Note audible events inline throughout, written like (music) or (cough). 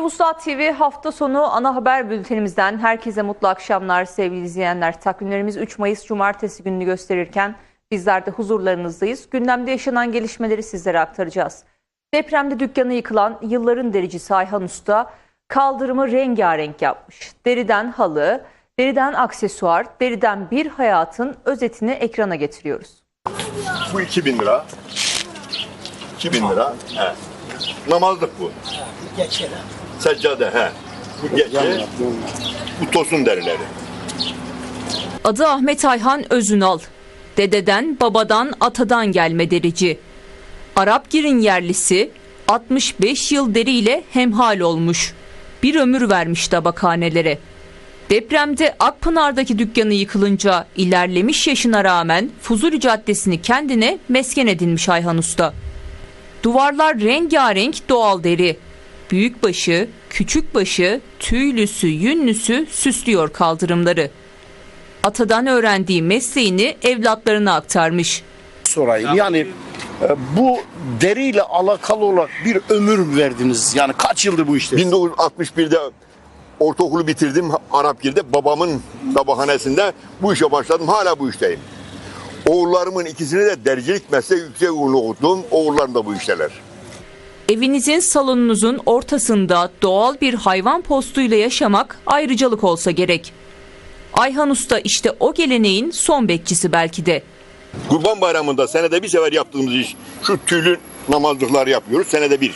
Malatya Vuslat TV hafta sonu ana haber bültenimizden herkese mutlu akşamlar sevgili izleyenler. Takvimlerimiz 3 Mayıs Cumartesi gününü gösterirken bizler de huzurlarınızdayız. Gündemde yaşanan gelişmeleri sizlere aktaracağız. Depremde dükkanı yıkılan yılların dericisi Ayhan Usta kaldırımı rengarenk yapmış. Deriden halı, deriden aksesuar, deriden bir hayatın özetini ekrana getiriyoruz. Bu 2000 lira. 2000 lira. He. Namazlık bu. Geçelim. Seccade he. Bu gece. Bu tosun derileri. Adı Ahmet Ayhan Özünal. Dededen, babadan, atadan gelme derici. Arapgir'in yerlisi 65 yıl deriyle hemhal olmuş. Bir ömür vermiş tabakhanelere. Depremde Akpınar'daki dükkanı yıkılınca ilerlemiş yaşına rağmen Fuzuli Caddesi'ni kendine mesken edinmiş Ayhan Usta. Duvarlar rengarenk doğal deri. Büyükbaşı, küçükbaşı, tüylüsü, yünlüsü süslüyor kaldırımları. Atadan öğrendiği mesleğini evlatlarına aktarmış. sorayım. Yani e, bu deriyle alakalı olarak bir ömür verdiniz. Yani kaç yıldır bu işte? 1961'de ortaokulu bitirdim Arapgir'de. Babamın tabakhanesinde bu işe başladım. Hala bu işteyim. Oğullarımın ikisini de dericilik mesleği yüksek uğurlu okuttum. Oğullarım da bu işteler. Evinizin salonunuzun ortasında doğal bir hayvan postuyla yaşamak ayrıcalık olsa gerek. Ayhan Usta işte o geleneğin son bekçisi belki de. Kurban Bayramı'nda senede bir sefer yaptığımız iş şu tüylü namazlıkları yapıyoruz senede bir.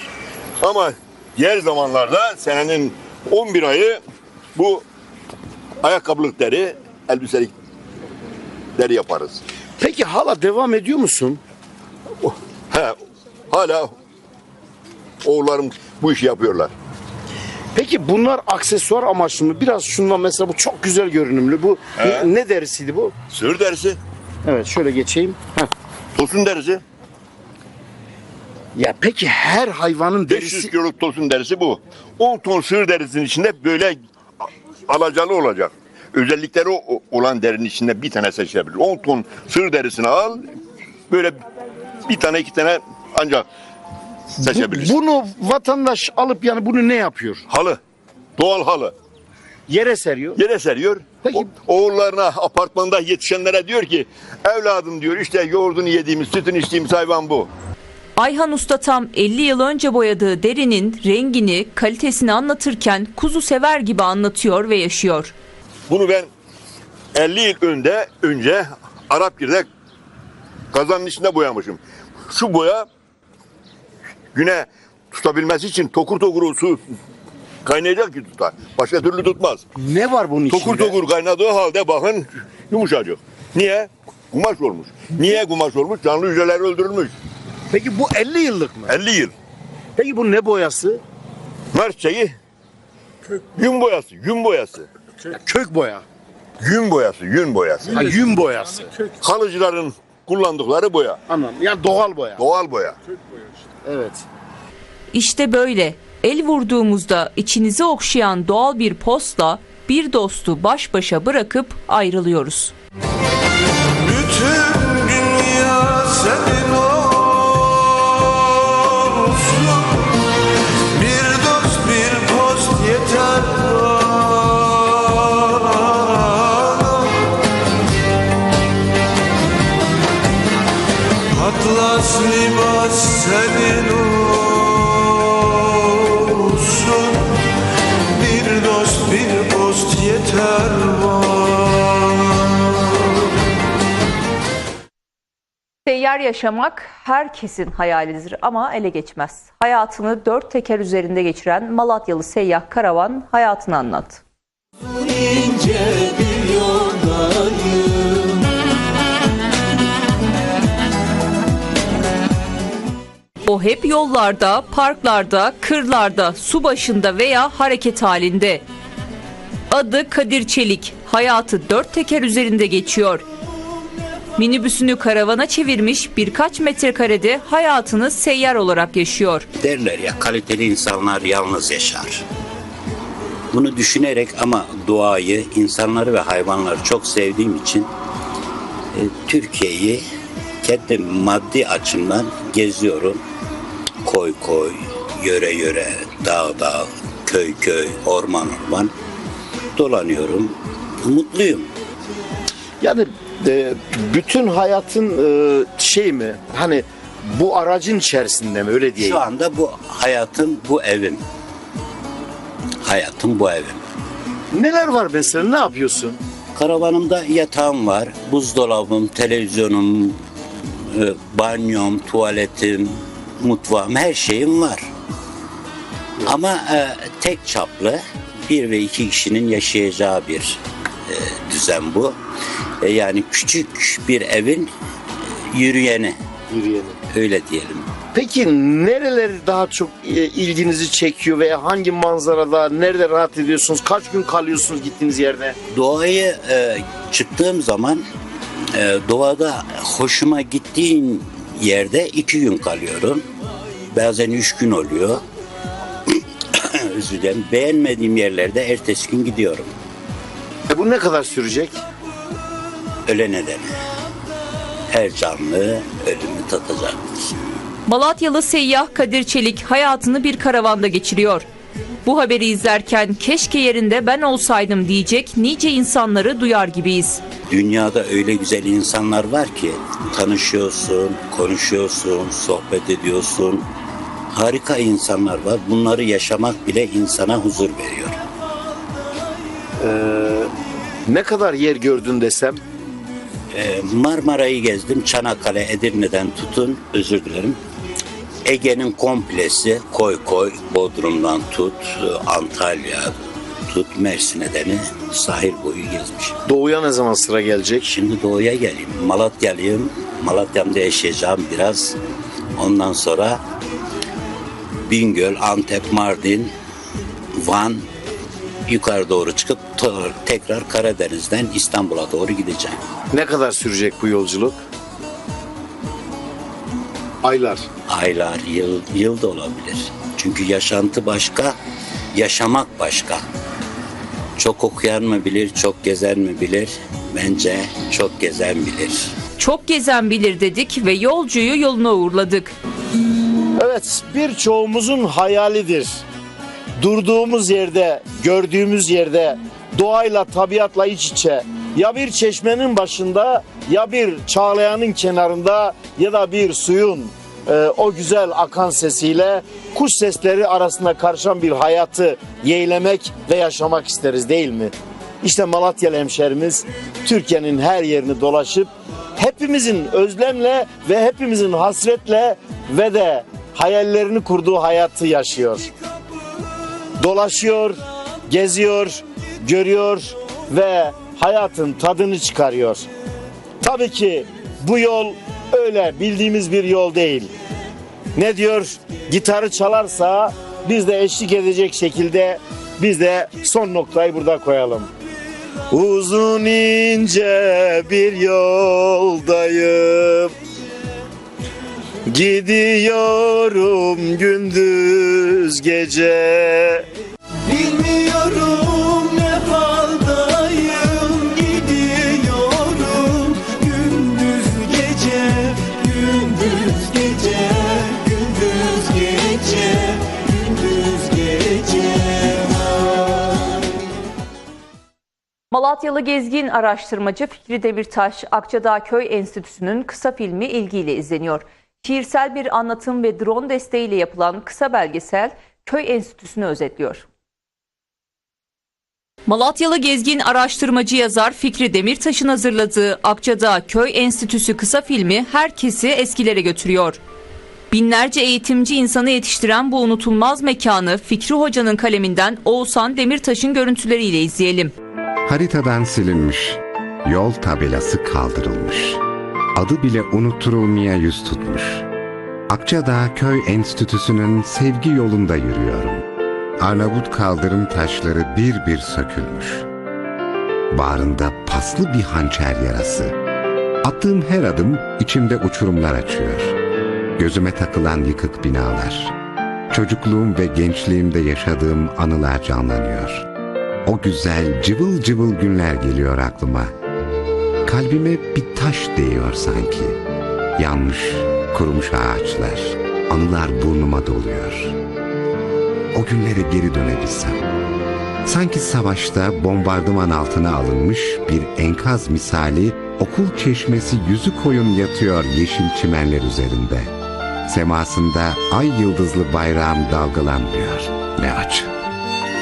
Ama diğer zamanlarda senenin 11 ayı bu ayakkabılık deri, elbiselik deri yaparız. Peki hala devam ediyor musun? He, hala oğullarım bu işi yapıyorlar. Peki bunlar aksesuar amaçlı mı? Biraz şundan mesela bu çok güzel görünümlü. Bu ne, ne derisiydi bu? Sığır derisi, Evet şöyle geçeyim. Heh. tosun derisi, Ya peki her hayvanın 500 derisi kiloluk tosun derisi bu. 10 ton sığır derisinin içinde böyle alacalı olacak. Özellikleri o- olan derinin içinde bir tane seçebilir. 10 ton sığır derisini al, böyle bir tane iki tane ancak seçebilirsin. bunu vatandaş alıp yani bunu ne yapıyor? Halı, doğal halı. Yere seriyor. Yere seriyor. Peki- O- oğullarına, apartmanda yetişenlere diyor ki, evladım diyor işte yoğurdunu yediğimiz, sütünü içtiğimiz hayvan bu. Ayhan Usta tam 50 yıl önce boyadığı derinin rengini, kalitesini anlatırken kuzu sever gibi anlatıyor ve yaşıyor. Bunu ben 50 yıl önde önce Arapgir'de kazanın içinde boyamışım. Şu boya güne tutabilmesi için tokur tokur su kaynayacak ki tutar. Başka türlü tutmaz. Ne var bunun içinde? Tokur tokur kaynadığı halde bakın yumuşacık. Niye? Kumaş olmuş. Niye kumaş olmuş? Canlı hücreler öldürülmüş. Peki bu 50 yıllık mı? 50 yıl. Peki bu ne boyası? Nar çiçeği yün boyası, yün boyası. Ya kök boya. Yün boyası, yün boyası. Ha, yün boyası. Halıcıların kullandıkları boya. Anladım. Yani doğal boya. Doğal boya. Evet. İşte böyle el vurduğumuzda içinizi okşayan doğal bir postla bir dostu baş başa bırakıp ayrılıyoruz. Seyyar yaşamak herkesin hayalidir ama ele geçmez. Hayatını dört teker üzerinde geçiren Malatyalı seyyah karavan hayatını anlattı. ince bir yoldayım O hep yollarda, parklarda, kırlarda, su başında veya hareket halinde. Adı Kadir Çelik. Hayatı dört teker üzerinde geçiyor. Minibüsünü karavana çevirmiş birkaç metrekarede hayatını seyyar olarak yaşıyor. derler ya kaliteli insanlar yalnız yaşar. Bunu düşünerek ama doğayı, insanları ve hayvanları çok sevdiğim için e, Türkiye'yi kendi maddi açımdan geziyorum. Koy koy, yöre yöre, dağ dağ, köy köy, orman orman dolanıyorum. Mutluyum. Yani e, bütün hayatın e, şey mi? Hani bu aracın içerisinde mi öyle diyeyim? Şu anda bu hayatım, bu evim. Hayatım bu evim. Neler var mesela ne yapıyorsun? Karavanımda yatağım var, buzdolabım, televizyonum, e, banyom, tuvaletim, mutfağım, her şeyim var. Ama e, tek çaplı bir ve iki kişinin yaşayacağı bir e, düzen bu. E, yani küçük bir evin yürüyeni, öyle diyelim. Peki nereler daha çok e, ilginizi çekiyor veya hangi manzarada nerede rahat ediyorsunuz? Kaç gün kalıyorsunuz gittiğiniz yerde? Doğaya e, çıktığım zaman e, doğada hoşuma gittiğin yerde iki gün kalıyorum. Bazen üç gün oluyor. (coughs) Özür dilerim. Beğenmediğim yerlerde ertesi gün gidiyorum. E bu ne kadar sürecek? Ölene dene. Her canlı ölümü tadacaktır. Malatyalı seyyah Kadir Çelik hayatını bir karavanda geçiriyor. Bu haberi izlerken keşke yerinde ben olsaydım diyecek nice insanları duyar gibiyiz. Dünyada öyle güzel insanlar var ki tanışıyorsun, konuşuyorsun, sohbet ediyorsun. Harika insanlar var. Bunları yaşamak bile insana huzur veriyor. Ne kadar yer gördün desem? Ee, Marmara'yı gezdim. Çanakkale, Edirne'den tutun, özür dilerim. Ege'nin komplesi, koy koy, Bodrum'dan tut, Antalya tut, Mersin'e deni sahil boyu gezmişim. Doğuya ne zaman sıra gelecek? Şimdi doğuya geleyim. Malatyalıyım. Malatya'mda yaşayacağım biraz. Ondan sonra Bingöl, Antep, Mardin, Van yukarı doğru çıkıp tekrar Karadeniz'den İstanbul'a doğru gideceğim. Ne kadar sürecek bu yolculuk? Aylar. Aylar, yıl, yıl da olabilir. Çünkü yaşantı başka, yaşamak başka. Çok okuyan mı bilir, çok gezen mi bilir? Bence çok gezen bilir. Çok gezen bilir dedik ve yolcuyu yoluna uğurladık. Evet, birçoğumuzun hayalidir. Durduğumuz yerde, gördüğümüz yerde doğayla, tabiatla iç içe ya bir çeşmenin başında ya bir çağlayanın kenarında ya da bir suyun e, o güzel akan sesiyle kuş sesleri arasında karışan bir hayatı yeğlemek ve yaşamak isteriz değil mi? İşte Malatyalı hemşerimiz Türkiye'nin her yerini dolaşıp hepimizin özlemle ve hepimizin hasretle ve de hayallerini kurduğu hayatı yaşıyor. Dolaşıyor, geziyor, görüyor ve hayatın tadını çıkarıyor. Tabii ki bu yol öyle bildiğimiz bir yol değil. Ne diyor? Gitarı çalarsa biz de eşlik edecek şekilde biz de son noktayı burada koyalım. Uzun ince bir yoldayım Gidiyorum gündüz gece Malatyalı gezgin araştırmacı Fikri Demirtaş, Akçadağ Köy Enstitüsü'nün kısa filmi ilgiyle izleniyor. Şiirsel bir anlatım ve drone desteğiyle yapılan kısa belgesel Köy Enstitüsü'nü özetliyor. Malatyalı gezgin araştırmacı yazar Fikri Demirtaş'ın hazırladığı Akçadağ Köy Enstitüsü kısa filmi herkesi eskilere götürüyor. Binlerce eğitimci insanı yetiştiren bu unutulmaz mekanı Fikri Hoca'nın kaleminden Oğuzhan Demirtaş'ın görüntüleriyle izleyelim. Haritadan silinmiş, yol tabelası kaldırılmış. Adı bile unutturulmaya yüz tutmuş. Akçadağ Köy Enstitüsü'nün sevgi yolunda yürüyorum. Arnavut kaldırım taşları bir bir sökülmüş. Bağrında paslı bir hançer yarası. Attığım her adım içimde uçurumlar açıyor. Gözüme takılan yıkık binalar. Çocukluğum ve gençliğimde yaşadığım anılar canlanıyor. O güzel cıvıl cıvıl günler geliyor aklıma. Kalbime bir taş değiyor sanki. Yanmış, kurumuş ağaçlar. Anılar burnuma doluyor. O günlere geri dönebilsem. Sanki savaşta bombardıman altına alınmış bir enkaz misali okul çeşmesi yüzü koyun yatıyor yeşil çimenler üzerinde. Semasında ay yıldızlı bayrağım dalgalanmıyor. Ne acı.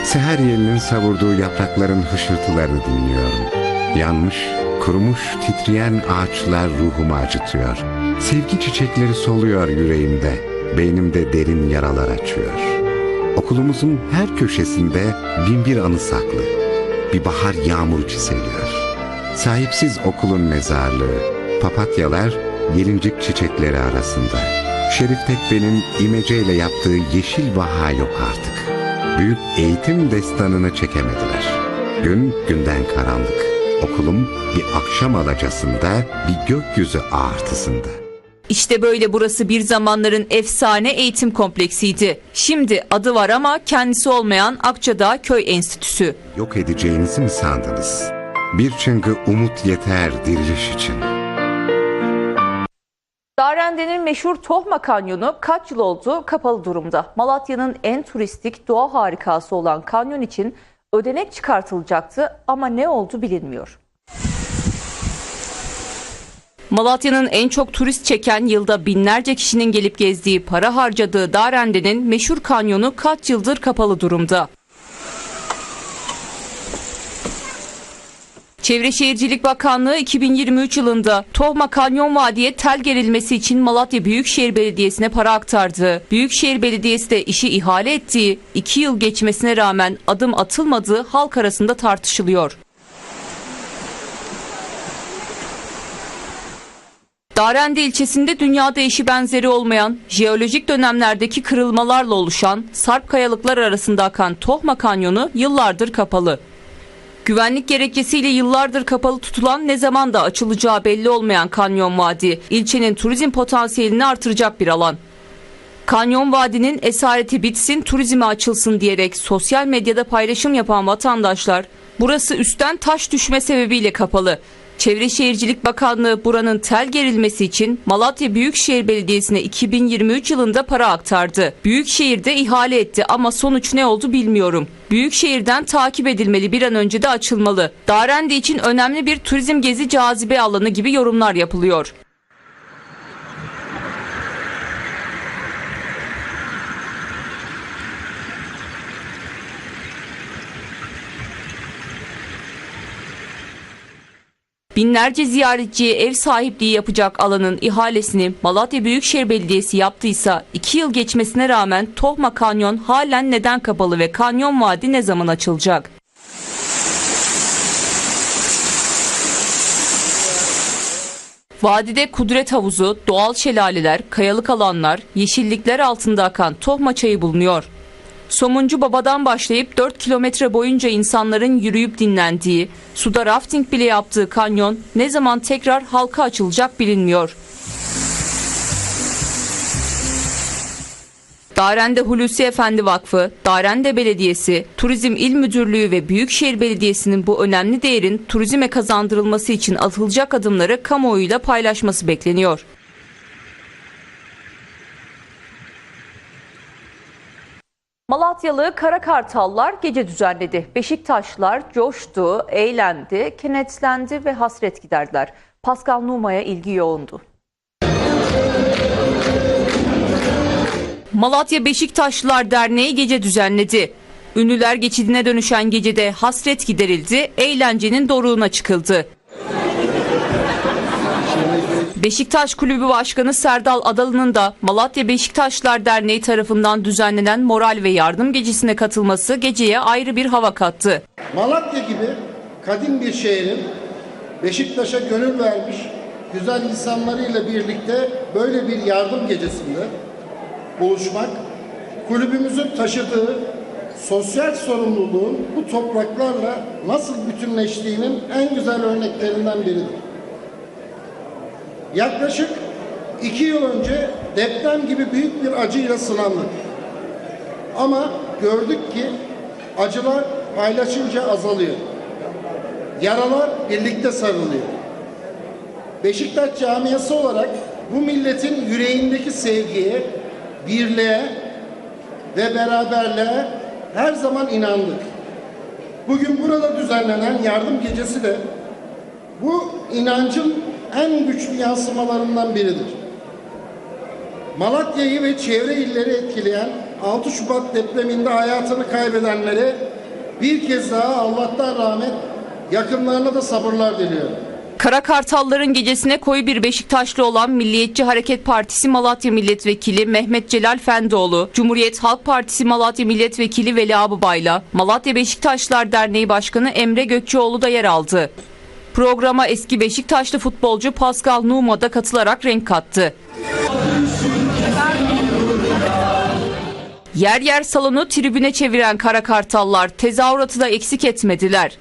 Seher yelinin savurduğu yaprakların hışırtılarını dinliyorum. Yanmış, kurumuş, titreyen ağaçlar ruhumu acıtıyor. Sevgi çiçekleri soluyor yüreğimde. Beynimde derin yaralar açıyor. Okulumuzun her köşesinde bin bir anı saklı. Bir bahar yağmuru çiseliyor. Sahipsiz okulun mezarlığı, papatyalar gelincik çiçekleri arasında. Şerif Tekbe'nin imeceyle yaptığı yeşil vaha yok artık. Büyük eğitim destanını çekemediler. Gün günden karanlık. Okulum bir akşam alacasında, bir gökyüzü ağartısında. İşte böyle burası bir zamanların efsane eğitim kompleksiydi. Şimdi adı var ama kendisi olmayan Akçadağ Köy Enstitüsü. Yok edeceğinizi mi sandınız? Bir çıngı umut yeter diriliş için. Darende'nin meşhur Tohma Kanyonu kaç yıl oldu kapalı durumda. Malatya'nın en turistik doğa harikası olan kanyon için ödenek çıkartılacaktı ama ne oldu bilinmiyor. Malatya'nın en çok turist çeken yılda binlerce kişinin gelip gezdiği para harcadığı Darende'nin meşhur kanyonu kaç yıldır kapalı durumda. Çevre Şehircilik Bakanlığı 2023 yılında Tohma Kanyon Vadi'ye tel gerilmesi için Malatya Büyükşehir Belediyesi'ne para aktardı. Büyükşehir Belediyesi de işi ihale ettiği 2 yıl geçmesine rağmen adım atılmadığı halk arasında tartışılıyor. Darende ilçesinde dünyada eşi benzeri olmayan, jeolojik dönemlerdeki kırılmalarla oluşan sarp kayalıklar arasında akan Tohma Kanyonu yıllardır kapalı. Güvenlik gerekçesiyle yıllardır kapalı tutulan ne zaman da açılacağı belli olmayan Kanyon Vadi, ilçenin turizm potansiyelini artıracak bir alan. Kanyon Vadi'nin esareti bitsin, turizme açılsın diyerek sosyal medyada paylaşım yapan vatandaşlar, burası üstten taş düşme sebebiyle kapalı. Çevre Şehircilik Bakanlığı buranın tel gerilmesi için Malatya Büyükşehir Belediyesi'ne 2023 yılında para aktardı. Büyükşehir de ihale etti ama sonuç ne oldu bilmiyorum. Büyükşehir'den takip edilmeli bir an önce de açılmalı. Darende için önemli bir turizm gezi cazibe alanı gibi yorumlar yapılıyor. Binlerce ziyaretçiye ev sahipliği yapacak alanın ihalesini Malatya Büyükşehir Belediyesi yaptıysa 2 yıl geçmesine rağmen Tohma Kanyon halen neden kapalı ve Kanyon Vadi ne zaman açılacak? Vadide kudret havuzu, doğal şelaleler, kayalık alanlar, yeşillikler altında akan Tohma çayı bulunuyor. Somuncu Baba'dan başlayıp 4 kilometre boyunca insanların yürüyüp dinlendiği, suda rafting bile yaptığı kanyon ne zaman tekrar halka açılacak bilinmiyor. Darende Hulusi Efendi Vakfı, Darende Belediyesi, Turizm İl Müdürlüğü ve Büyükşehir Belediyesi'nin bu önemli değerin turizme kazandırılması için atılacak adımları kamuoyuyla paylaşması bekleniyor. Malatyalı Kara Kartallar gece düzenledi. Beşiktaşlar coştu, eğlendi, kenetlendi ve hasret giderdiler. Pascal Numa'ya ilgi yoğundu. Malatya Beşiktaşlılar Derneği gece düzenledi. Ünlüler geçidine dönüşen gecede hasret giderildi, eğlencenin doruğuna çıkıldı. Beşiktaş Kulübü Başkanı Serdal Adalı'nın da Malatya Beşiktaşlar Derneği tarafından düzenlenen moral ve yardım gecesine katılması geceye ayrı bir hava kattı. Malatya gibi kadim bir şehrin Beşiktaş'a gönül vermiş güzel insanlarıyla birlikte böyle bir yardım gecesinde buluşmak, kulübümüzün taşıdığı sosyal sorumluluğun bu topraklarla nasıl bütünleştiğinin en güzel örneklerinden biridir. Yaklaşık iki yıl önce deprem gibi büyük bir acıyla sınandık. Ama gördük ki acılar paylaşınca azalıyor. Yaralar birlikte sarılıyor. Beşiktaş camiası olarak bu milletin yüreğindeki sevgiye, birliğe, ve beraberliğe her zaman inandık. Bugün burada düzenlenen yardım gecesi de bu inancın en güçlü yansımalarından biridir. Malatya'yı ve çevre illeri etkileyen 6 Şubat depreminde hayatını kaybedenlere bir kez daha Allah'tan rahmet, yakınlarına da sabırlar diliyorum. Kara Kartalların gecesine koyu bir Beşiktaşlı olan Milliyetçi Hareket Partisi Malatya Milletvekili Mehmet Celal Fendoğlu, Cumhuriyet Halk Partisi Malatya Milletvekili Veli Abubay'la Malatya Beşiktaşlılar Derneği Başkanı Emre Gökçeoğlu da yer aldı. Programa eski Beşiktaşlı futbolcu Pascal Numa da katılarak renk kattı. Yer yer salonu tribüne çeviren Kara Kartallar tezahüratı da eksik etmediler.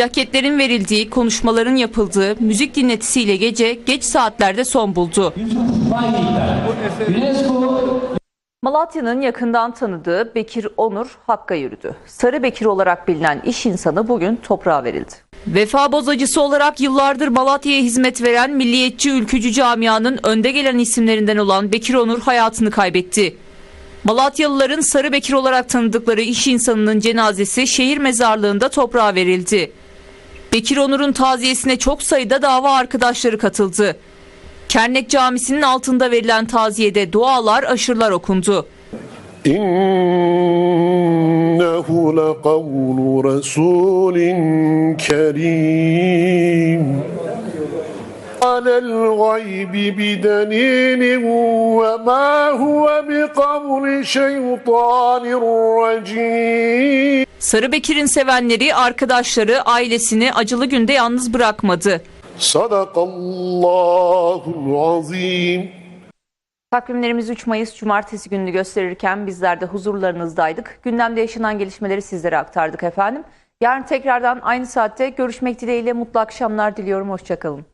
Plaketlerin verildiği, konuşmaların yapıldığı, müzik dinletisiyle gece geç saatlerde son buldu. Malatya'nın yakından tanıdığı Bekir Onur Hakk'a yürüdü. Sarı Bekir olarak bilinen iş insanı bugün toprağa verildi. Vefa bozacısı olarak yıllardır Malatya'ya hizmet veren milliyetçi ülkücü camianın önde gelen isimlerinden olan Bekir Onur hayatını kaybetti. Malatyalıların Sarı Bekir olarak tanıdıkları iş insanının cenazesi şehir mezarlığında toprağa verildi. Bekir Onur'un taziyesine çok sayıda dava arkadaşları katıldı. Kernek Camisi'nin altında verilen taziyede dualar, aşırlar okundu. İnnehu lekavlu resulin kerim. على الغيب بدليل وما هو بقول شيطان رجيم Sarı Bekir'in sevenleri, arkadaşları, ailesini acılı günde yalnız bırakmadı. صدق الله العظيم Takvimlerimiz 3 Mayıs Cumartesi gününü gösterirken bizler de huzurlarınızdaydık. Gündemde yaşanan gelişmeleri sizlere aktardık efendim. Yarın tekrardan aynı saatte görüşmek dileğiyle mutlu akşamlar diliyorum. Hoşçakalın.